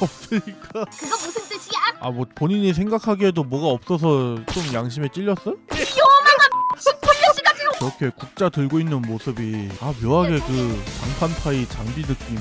없으니까 그거 무슨 뜻이야? 아 뭐 본인이 생각하기에도 뭐가 없어서 좀 양심에 찔렸어? 저렇게 국자 들고 있는 모습이 아 묘하게 그 장판 파이 장비 느낌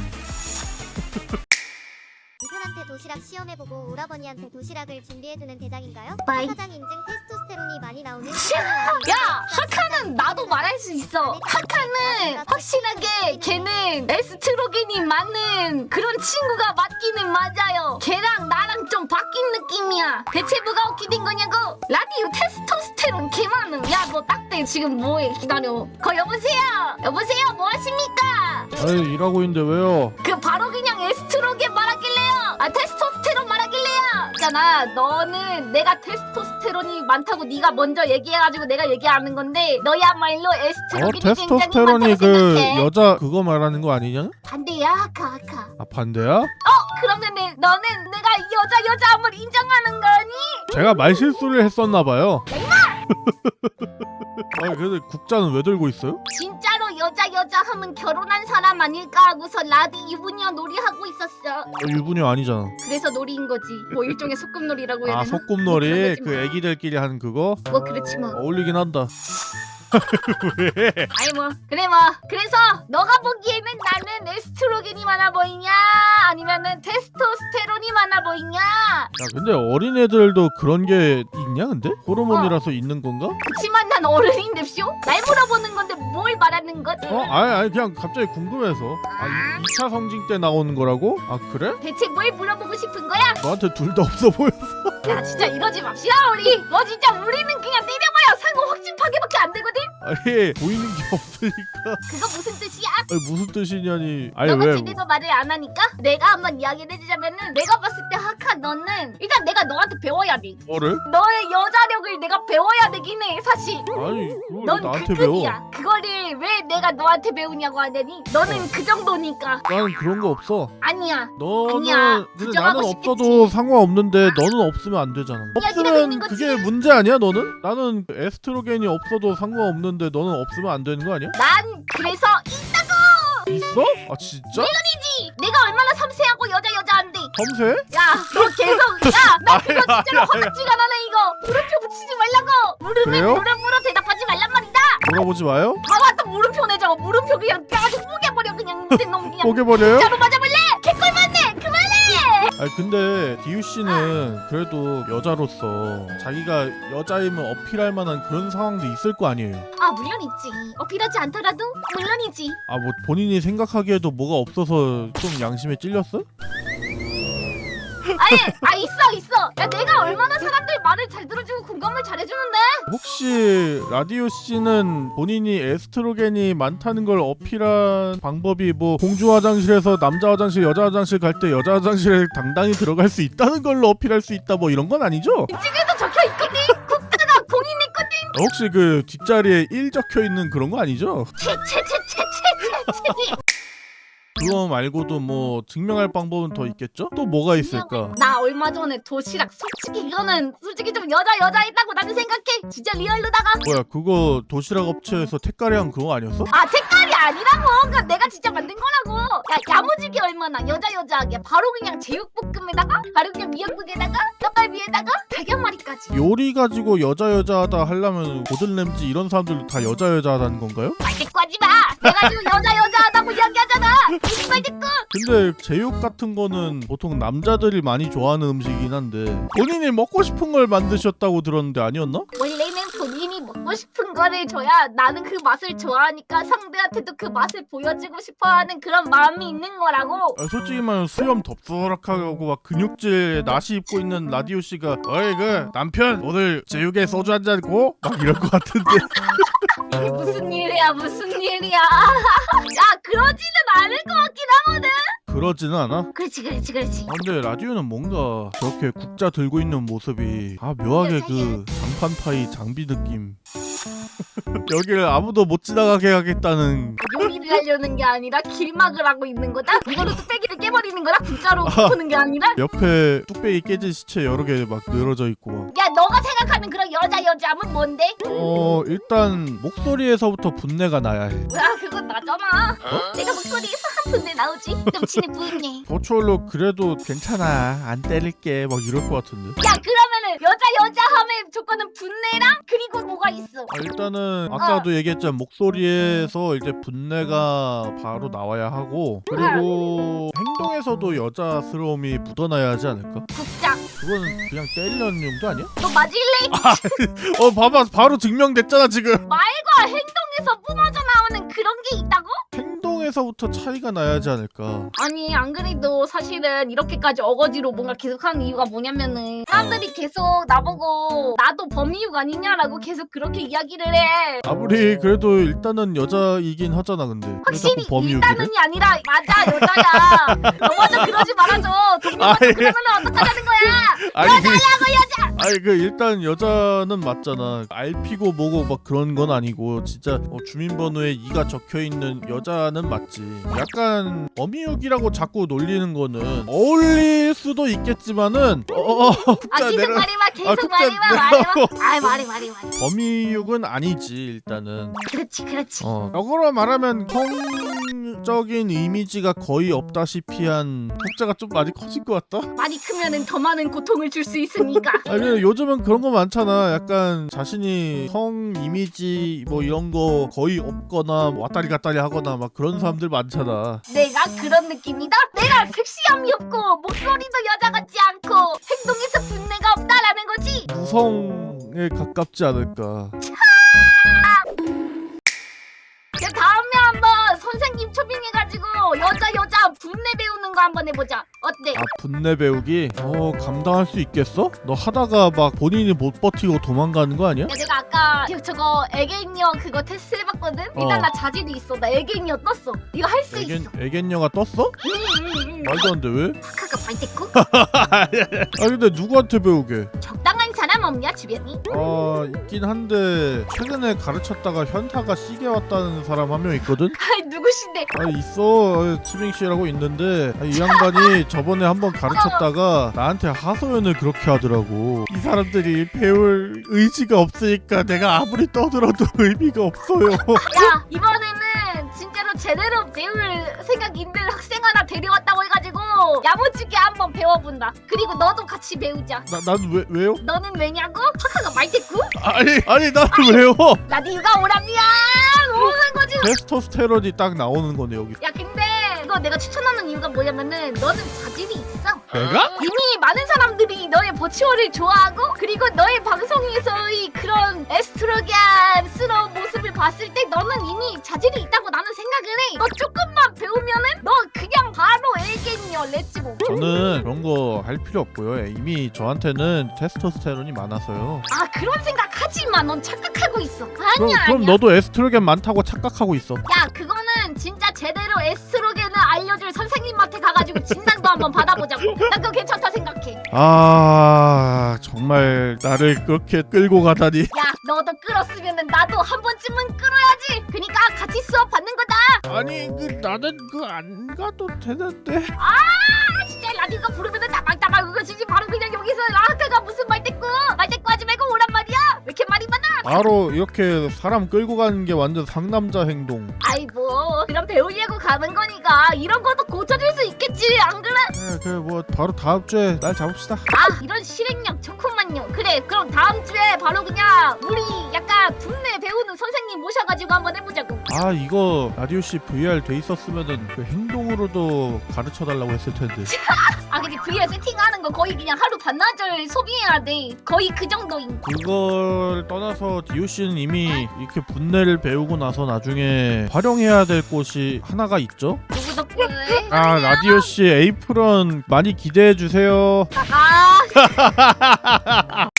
남편한테 도시락 시험해보고 오라버니한테 도시락을 준비해주는 대장인가요? 빠이. 사장 인증 테스토스테론이 많이 나오는 야 하카는 나도 말할 수 있어. 하카는 확실하게 걔는 에스트로겐이 많은 그런 친구가 맞기는 맞아요. 걔랑 나랑 좀 바뀐 느낌이야. 대체 뭐가 된 거냐고? 라디오 테스토스테론 개 많음. 야 너 딱대 지금 뭐해? 기다려. 거 여보세요? 여보세요? 뭐 하십니까? 아이 일하고 있는데 왜요? 그 바로 그냥 에스트로겐 말하길래요. 아 테스토스테론 말하길래요. 있잖아. 너는 내가 테스토스테론이 많다고 네가 먼저 얘기해가지고 내가 얘기하는 건데 너야말로 어 에스트로겐이 굉장히 테스토스테론이 많다고 그 생각해. 여자 그거 말하는 거 아니냐? 반대야 하카 하카. 아 반대야? 그러면은 너는 내가 여자 여자 함을 인정하는 거니? 제가 말실수를 했었나 봐요 아니 근데 국자는 왜 들고 있어요? 진짜로 여자 여자함은 결혼한 사람 아닐까 하고서 라디 유부녀 놀이하고 있었어. 어, 유부녀 아니잖아 그래서 놀이인 거지. 뭐 일종의 소꿉놀이라고 해야 아 되나? 소꿉놀이 그런 거지 그 뭐. 애기들끼리 하는 그거 뭐 그렇지 뭐. 어울리긴 한다 왜? 아이 뭐 그래 뭐 그래서 너가 보기에는 나는 에스트로겐이 많아 보이냐 아니면은 테스토스테론이 많아 보이냐 야 근데 어린애들도 그런 게 있냐 근데? 호르몬이라서 있는 건가? 그치만 난 어른인데쇼 날 물어보는 건데 뭘 말하는 것 어? 아니 아니 그냥 갑자기 궁금해서 아 2차 성징 때 나오는 거라고? 아 그래? 대체 뭘 물어보고 싶은 거야 너한테 둘 다 없어 보였어 야 진짜 이러지 맙시다 우리 너 진짜 우리는 그냥 때려봐야 상호 확진 파괴밖에 안 되거든 아니 보이는 게 없으니까 그거 무슨 뜻이야 아니 무슨 뜻이냐니 아니 너가 왜 제대로 말을 안 하니까 내가 한번 이야기를 해주자면은 내가 봤을 때 하카 너는 일단 내가 너한테 배워야 돼 뭐를? 너의 여자력을 내가 배워야 되긴 해 사실 아니 그걸 왜넌 나한테 배워 그급이야. 그거를 왜 내가 너한테 배우냐고 하더니 너는 그 정도니까 나는 그런 거 없어 아니야. 너는 아니야. 근데 부정하고 나는 싶겠지. 없어도 상관없는데 너는 없으면 안 되잖아 없으면 거지. 그게 문제 아니야 너는? 나는 에스트로겐이 없어도 상관없는 데 너는 없으면 안 되는 거 아니야? 난 그래서 있어? 아 진짜? 이 내가 얼마나 섬세하고 여자 여자한데. 섬세? 야, 너 계속 야, 나 그거 진짜로 아야, 허락지가 나네 이거. 물음표 붙이지 말라고. 물음에 그래요? 물음으로 대답하지 말란 말이다. 물어보지 마요 봐봐 또 물음표 내자고. 물음표 그냥 뼈아주 뽀개버려 그냥. 뽀개버려요? 진짜로 맞아 아니 근데 디유 씨는 그래도 여자로서 자기가 여자임을 어필할 만한 그런 상황도 있을 거 아니에요. 아 물론 있지. 어필하지 않더라도 물론이지. 아 뭐 본인이 생각하기에도 뭐가 없어서 좀 양심에 찔렸어? 아예 아 있어 있어. 야 내가 얼마나 사람들 말을 잘 들어주고 공감을 잘해주는데. 혹시 라디오 씨는 본인이 에스트로겐이 많다는 걸 어필한 방법이 뭐 공주 화장실에서 남자 화장실, 여자 화장실 갈 때 여자 화장실에 당당히 들어갈 수 있다는 걸로 어필할 수 있다 뭐 이런 건 아니죠? 이쪽에도 적혀 있거든. 국가가 공인의 거든. 혹시 그 뒷자리에 1 적혀 있는 그런 거 아니죠? 채채채채채채. 그거 말고도 뭐 증명할 방법은 더 있겠죠? 또 뭐가 있을까? 나 얼마 전에 도시락 솔직히 이거는 솔직히 좀 여자 여자 있다고 나는 생각해. 진짜 리얼로다가. 뭐야 그거 도시락 업체에서 택가리한 그거 아니었어? 아 색깔이 아니라고. 그러니까 내가 진짜 만든 거라고. 야 야무지게 얼마나 여자 여자하게 바로 그냥 제육볶음에다가 바로 그냥 미역국에다가 떡갈비에다가 마리까지. 요리 가지고 여자 여자하다 하려면 고든 램지 이런 사람들도 다 여자 여자하다는 건가요? 말 듣고 하지 마. 내가 지금 여자 여자하다고 이야기하잖아. 근데 제육 같은 거는 보통 남자들이 많이 좋아하는 음식이긴 한데 본인이 먹고 싶은 걸 만드셨다고 들었는데 아니었나? 원래는 본인이 먹고 싶은 거를 줘야 나는 그 맛을 좋아하니까 상대한테도 그 맛을 보여주고 싶어하는 그런 마음이 있는 거라고. 아, 솔직히 말하면 수염 덥석하고 막 근육질 나시 입고 있는 라디오 씨가 어이 그 남편 오늘 제육에 소주 한 잔 고? 막 이럴 것 같은데 이게 무슨 일이야 무슨 일이야. 야 그러지는 않을 것 같긴 하거든. 그러지는 않아? 그렇지 그렇지 그렇지. 아, 근데 라디오는 뭔가 저렇게 국자 들고 있는 모습이 아 묘하게 그 장판 파이 장비 느낌 여기를 아무도 못 지나가게 하겠다는 요리를 하려는 게 아니라 길막을 하고 있는 거다. 이걸로 뚝배기를 깨버리는 거다. 국자로 푸는 게 아니라. 옆에 뚝배기 깨진 시체 여러 개 막 늘어져 있고 막. 야 너가 생각하는 그런 여자 여자함은 뭔데? 어 일단 목소리에서부터 분내가 나야 해 야 그건 나잖아. 내가 목소리에서 분내 나오지? 넘치는 분내. 버추얼로 그래도 괜찮아 안 때릴게 막 이럴 것 같은데 야 그러면 은 여자 여자 하면 조건은 분내랑 그리고 뭐가 있어? 아, 일단은 아까도 얘기했지만 목소리에서 이제 분내가 바로 나와야 하고 그리고 행동에서도 여자스러움이 묻어나야 하지 않을까? 국장. 그거는 그냥 때리려는 용도 아니야? 너 맞을래? 어 봐봐 바로 증명됐잖아 지금 말과 행동에서 뿜어져 나오는 그런 게 있다고? 행동에서부터 차이가 나야지 않을까 아니 안 그래도 사실은 이렇게까지 어거지로 뭔가 계속하는 이유가 뭐냐면은 사람들이 계속 나보고 나도 범이육 아니냐라고 계속 그렇게 이야기를 해. 아무리 그래도 일단은 여자이긴 하잖아 근데 왜 확실히 자꾸? 일단은이 아니라 맞아 여자야. 너 먼저 그러지 말아줘. 동료가 아이. 그러면 어떡하자는 거야? 아니 그 아니 그 일단 여자는 맞잖아 알피고 뭐고 막 그런 건 아니고 진짜 어, 주민번호에 이가 적혀 있는 여자는 맞지 약간 어미육이라고 자꾸 놀리는 거는 어울릴 수도 있겠지만은 어, 어 아 자, 계속 내가- 말해봐 계속 아, 말해봐 말해봐. 아이 말해 말해 말해. 어미육은 아니지 일단은 그렇지 그렇지. 어 역으로 말하면 성 적인 이미지가 거의 없다시피 한 혹자가 좀 많이 커진 것 같다 많이 크면은 더 많은 고통을 줄 수 있으니까. 아니 요즘은 그런 거 많잖아. 약간 자신이 성 이미지 뭐 이런 거 거의 없거나 왔다리 갔다리 하거나 막 그런 사람들 많잖아. 내가 그런 느낌이다? 내가 섹시함이 없고 목소리도 여자 같지 않고 행동에서 분내가 없다라는 거지? 무성에 가깝지 않을까. 여자 여자 분내 배우는 거 한번 해보자 어때? 아 분내 배우기? 어 감당할 수 있겠어? 너 하다가 막 본인이 못 버티고 도망가는 거 아니야? 야, 내가 아까 그- 저거 애견녀 그거 테스트 해봤거든? 일단 어. 나 자질이 있어 나 애견녀 떴어 이거 할 수 애견 있어 애견녀가 떴어? 말도 안 돼 왜? 카카가 발대꾸? 아 근데 누구한테 배우게? 적 사람 없냐 주변이? 아 있긴 한데 최근에 가르쳤다가 현타가 시게 왔다는 사람 한 명 있거든. 아이 누구신데 아 있어 치밍 씨라고 있는데 아, 이 양반이 저번에 한번 가르쳤다가 나한테 하소연을 그렇게 하더라고 이 사람들이 배울 의지가 없으니까 내가 아무리 떠들어도 의미가 없어요 야 이번에는 진짜로 제대로 배울 생각 있는 학생 하나 데려왔다고 해가지고 야무지게 한번 배워본다 그리고 너도 같이 배우자 나, 난 왜, 왜요? 너는 왜냐고? 카카가 말대꾸? 아니 아니 나는 왜요? 라디오가 오랍니야 오는 거지 테스토스테론이 딱 나오는 거네 여기 야 근데 이거 내가 추천하는 이유가 뭐냐면은 너는 자질이 있어 내가? 이미 많은 사람들이 너의 버추어를 좋아하고 그리고 너의 방송에서의 그런 에스트로겐스러운 모습을 봤을 때 너는 이미 자질이 있다고 나는 생각을 해 너 조금만 배우면은 너 그냥 바로 애견이여 렛츠고 저는 그런 거 할 필요 없고요. 이미 저한테는 테스토스테론이 많아서요. 아 그런 생각 하지 마. 넌 착각하고 있어. 그럼, 아니야 그럼 아니야. 너도 에스트로겐 많다고 착각하고 있어. 야 그거는 진짜 제대로 알려줄 선생님한테 가가지고 진단도 한번 받아보자고. 나 그거 괜찮다 생각해. 아 정말 나를 그렇게 끌고 가다니. 야 너도 끌었으면 은 나도 한 번쯤은 끌어야지. 그니까 같이 수업 받는 거다. 아니 그 나는 그 안 가도 되는데. 아 진짜 라디오가 부르면은 따박따박 그거 지금 바로 그냥 여기서 라하카가 무슨 말대꾸 말대꾸 하지 말고 바로 이렇게 사람 끌고 가는 게 완전 상남자 행동. 아이 뭐. 그럼 배우려고 가는 거니까 이런 것도 고쳐줄 수 있겠지 안 그래? 네, 그뭐 바로 다음 주에 날 잡읍시다. 아 이런 실행력 좋구만요. 그래 그럼 다음 주에 바로 그냥 우리 약간 분내 배우는 선생님 모셔가지고 한번 해보자고. 아 이거 라디오 씨 VR 돼 있었으면은 그 행동으로도 가르쳐 달라고 했을 텐데 아 근데 VR 세팅하는 거 거의 그냥 하루 반나절 소비해야 돼. 거의 그 정도인 그걸 떠나서 디오씨는 이미 이렇게 분내를 배우고 나서 나중에 활용해야 될 곳이 하나가 있죠? 누구 덕분에 아 라디오씨 에이프런 많이 기대해 주세요. 아.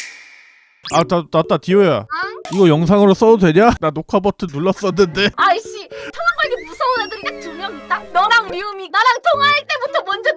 아 나, 맞다 디오야. 응? 이거 영상으로 써도 되냐? 나 녹화 버튼 눌렀었는데. 아이씨 통화하기 무서운 애들이 딱 두 명 있다? 너랑 리움이 나랑 통화할 때부터 먼저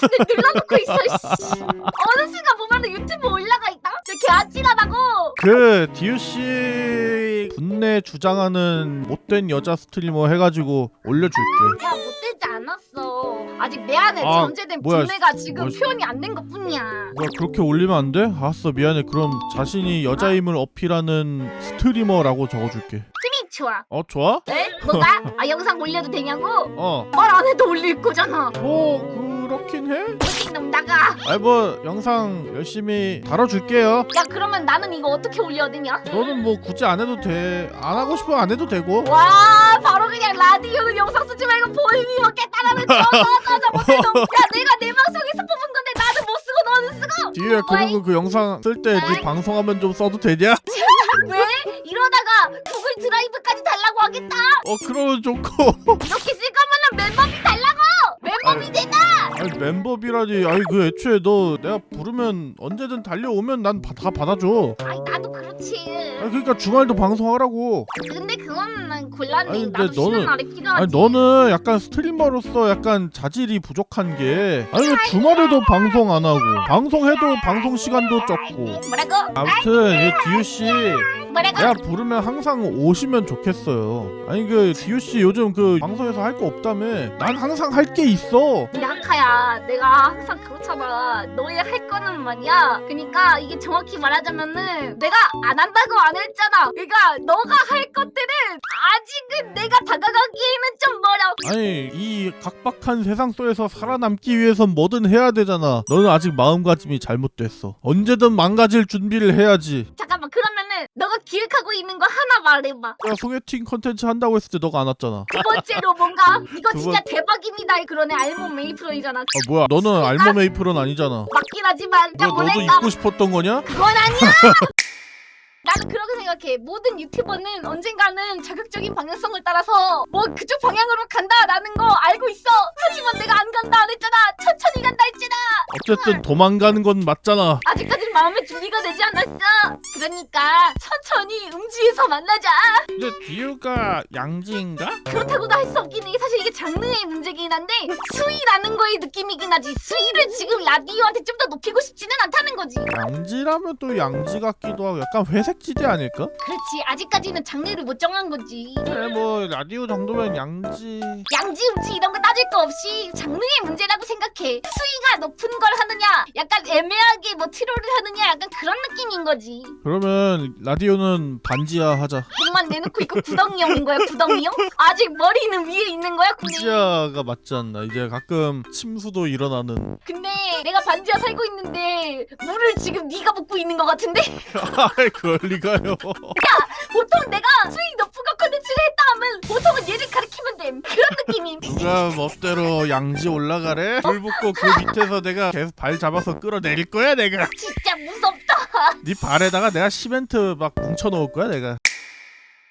버튼을 눌러놓고 있어 씨. 어느 순간 보면은 유튜브 올라가 있다 저개 아찔하다고 그 디오씨 분내 주장하는 못된 여자 스트리머 해가지고 올려줄게 야 못되지 않았어 아직 내 안에 아, 전제된 뭐야, 분내가 지금 뭐야, 표현이 안 된 것뿐이야 뭐야 그렇게 올리면 안 돼? 알았어 미안해 그럼 자신이 여자임을 어필하는 스트리머라고 적어줄게 팀이 좋아. 어 좋아? 에? 뭐가? 아 영상 올려도 되냐고? 어. 말 안 해도 올릴 거잖아. 뭐그 렇긴 해. 놈 나가. 아이 뭐 영상 열심히 다뤄줄게요. 야 그러면 나는 이거 어떻게 올려야 되냐? 너는 뭐 굳이 안 해도 돼. 안 하고 싶으면 안 해도 되고. 와 바로 그냥 라디오는 영상 쓰지 말고 본인이 먹겠다라는 저저저 못해 놈. 야 내가 내 방송에서 뽑은 건데 나는 못 쓰고 너는 쓰고. 뒤에 그리고 그 영상 쓸 때 네 방송하면 좀 써도 되냐? 왜? 이러다가 구글 드라이브까지 달라고 하겠다. 어 그러면 좋고. 이렇게 쓸 멤버비라니. 아니 그 애초에 너 내가 부르면 언제든 달려오면 난 다 받아줘. 아니 나도 그렇지. 아니 그러니까 주말도 방송하라고. 근데 그건 난 곤란해. 아니, 근데 나도 쉬는 너는- 날에 필요하지. 아니 너는 약간 스트리머로서 약간 자질이 부족한 게 아니 왜 주말에도 방송 안 하고 방송해도 방송 시간도 적고 뭐라고? 아무튼 이 디유 씨 뭐라고? 내가 부르면 항상 오시면 좋겠어요. 아니 그 디유 씨 요즘 그 방송에서 할 거 없다며? 난 항상 할 게 있어. 야 내가 항상 그렇잖아 너의 할 거는 말이야 그니까 이게 정확히 말하자면은 내가 안 한다고 안 했잖아 그니까 너가 할 것들은 아직은 내가 다가가기에는 좀 멀어 아니 이 각박한 세상 속에서 살아남기 위해선 뭐든 해야 되잖아. 너는 아직 마음가짐이 잘못됐어. 언제든 망가질 준비를 해야지. 그러면은 너가 기획하고 있는 거 하나 말해봐 내가 소개팅 컨텐츠 한다고 했을 때 너가 안 왔잖아. 두 번째로 뭔가 이거 두 진짜 대박입니다 그러네 알몸 메이플이잖아 아 뭐야 너는 알몸 에이프론 아니잖아. 맞긴 하지만 너, 야 너도 입고 싶었던 거냐? 그건 아니야 나는 그렇게 생각해. 모든 유튜버는 언젠가는 자극적인 방향성을 따라서 뭐 그쪽 방향으로 간다라는 거 알고 있어. 하지만 내가 안 간다 안 했잖아. 천천히 간다 했잖아. 어쨌든 도망가는 건 맞잖아. 아직까지는 마음의 준비가 되지 않았어. 그러니까 천천히 음지에서 만나자. 근데 디유가 양지인가? 그렇다고도 할 수 없긴 해. 사실 이게 장르의 문제긴 한데 수위라는 거의 느낌이긴 하지. 수위를 지금 라디오한테 좀 더 높이고 싶지는 않다는 거지. 양지라면 또 양지 같기도 하고 약간 회색 지대 아닐까? 그렇지. 아직까지는 장르를 못 정한 거지. 그래 뭐 라디오 정도면 양지. 양지 음지 이런 거 따질 거 없이 장르의 문제라고 생각해. 수위가 높은 걸 하느냐 약간 애매하게 뭐 트롤을 하느냐 약간 그런 느낌인 거지. 그러면 라디오는 반지하 하자. 목만 내놓고 이거 구덩이형인 거야 구덩이형? 아직 머리는 위에 있는 거야 근데, 반지하가 맞지 않나? 이제 가끔 침수도 일어나는. 근데 내가 반지하 살고 있는데 물을 지금 네가 먹고 있는 거 같은데? 아이 그럴 리가요? 보통 내가 높은 거 컨텐츠를 했다 하면 보통은 얘를 가리키면 돼 그런 느낌임. 누가 멋대로 양지 올라가래? 물 붓고 그 밑에서 내가 계속 발 잡아서 끌어내릴 거야 내가. 진짜 무섭다. 네 발에다가 내가 시멘트 막 뭉쳐 놓을 거야 내가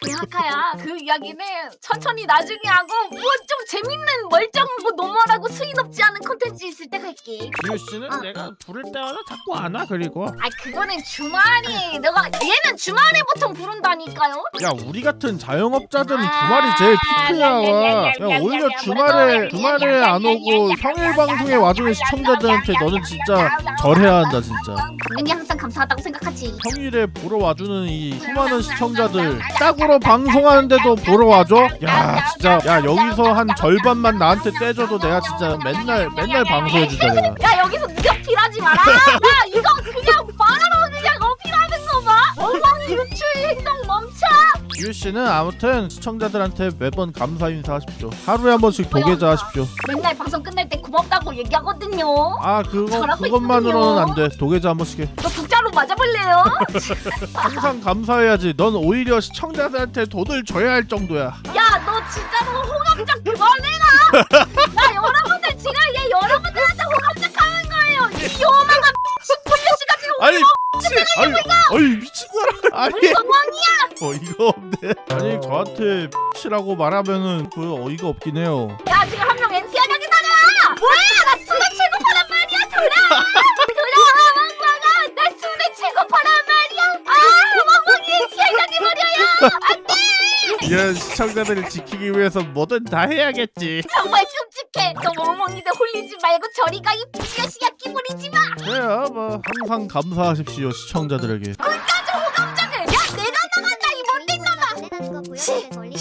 대학가야 그 이야기는 천천히 나중에 하고 뭐 좀 재밌는 멀쩡하고 노멀하고 수위 높지 않은 콘텐츠 있을 때 갈게 디유 씨는 어. 내가 부를 때마다 자꾸 안 와 그리고 아 그거는 주말이 너가 얘는 주말에 보통 부른다니까요 야 우리 같은 자영업자들은 아, 주말이 제일 피크야 와. 야, 오히려 주말에 주말에 야, 안 야, 오고 평일 야, 방송에 야, 와주는 야, 시청자들한테 너는 야, 진짜 절해야 한다 진짜 당연히 항상 감사하다고 생각하지 평일에 보러 와주는 이 수많은 시청자들 짝으로 방송하는데도 보러 와줘? 야 진짜. 야 여기서 한 절반만 나한테 떼줘도 내가 진짜 맨날 맨날 방송해주자 내가. 야 여기서 네가 어필하지 마라. 야 이거 그냥 바로 그냥 어필하는 거 봐. 엉망이 유출 행동 멈춰. 지우 씨는 아무튼 시청자들한테 매번 감사 인사하십시오. 하루에 한 번씩 도계자 하십시오. 맨날 방송 끝날 때 고맙다고 얘기하거든요. 아 그거 잘하고 그것만으로는 안돼. 도계자 한 번씩 해. 너 북자로 맞아볼래요? 항상 감사해야지. 넌 오히려 시청자들한테 돈을 줘야 할 정도야. 야 너 진짜로 호감작 그만해라 야 여러분들 지금 얘 여러분들한테 호감작 하는 거예요 이 시poli시 가지고 아니, 아니, 아니 미친 거라. 아니, 우리 어이가 없네. 아니 저한테 치라고 말하면은 그 어이가 없긴 해요. 야 지금 한 명 NT 하냐기다잖아 뭐야 나 수능 취급하란 말이야 돌아 이런 시청자들을 지키기 위해서 뭐든 다 해야겠지. 정말 끔찍해. 너 멍멍이들 홀리지 말고 저리 가이 불려시야 끼부리지 마. 그래요, 뭐 항상 감사하십시오 시청자들에게. 거기까지 호감작을. 야 내가 나간다 이 못된 놈아. 보내